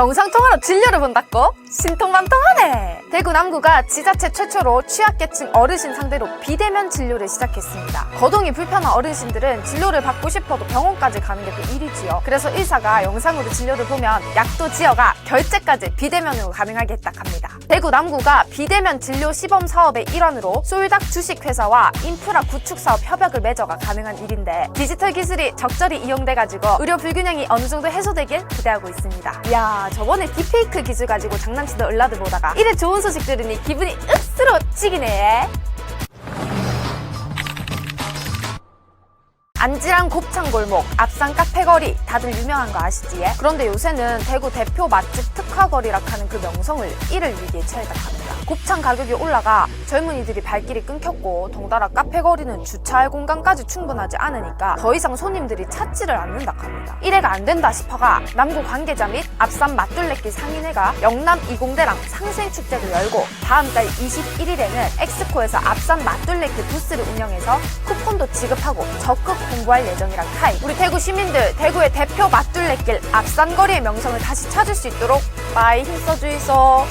영상통화로 진료를 본다고? 신통방통하네. 대구 남구가 지자체 최초로 취약계층 어르신 상대로 비대면 진료를 시작했습니다. 거동이 불편한 어르신들은 진료를 받고 싶어도 병원까지 가는 게 또 일이지요. 그래서 의사가 영상으로 진료를 보면 약도 지어가 결제까지 비대면으로 가능하게 했다 합니다. 대구 남구가 비대면 진료 시범 사업의 일환으로 솔닥 주식회사와 인프라 구축 사업 협약을 맺어가 가능한 일인데 디지털 기술이 적절히 이용돼가지고 의료 불균형이 어느 정도 해소되길 기대하고 있습니다. 이야 저번에 딥페이크 기술 가지고 장난치던 을라드 보다가 이래 좋은 소식 들으니 기분이 찌기네. 안지랑 곱창 골목, 앞산 카페 거리 다들 유명한 거 아시지? 그런데 요새는 대구 대표 맛집 특화 거리라 하는 그 명성을 잃을 위기에 처했다 합니다. 곱창 가격이 올라가 젊은이들이 발길이 끊겼고 덩달아 카페 거리는 주차할 공간까지 충분하지 않으니까 더 이상 손님들이 찾지를 않는다 합니다. 이래가 안 된다 싶어가 남구 관계자 및 앞산 맛둘레길 상인회가 영남 20대랑 상생축제를 열고 다음 달 21일에는 엑스코에서 앞산 맛둘레길 부스를 운영해서 쿠폰도 지급하고 적극 공부할 예정이란 카이 우리 대구 시민들 대구의 대표 맛둘레길 앞산거리의 명성을 다시 찾을 수 있도록 많이 힘써주이소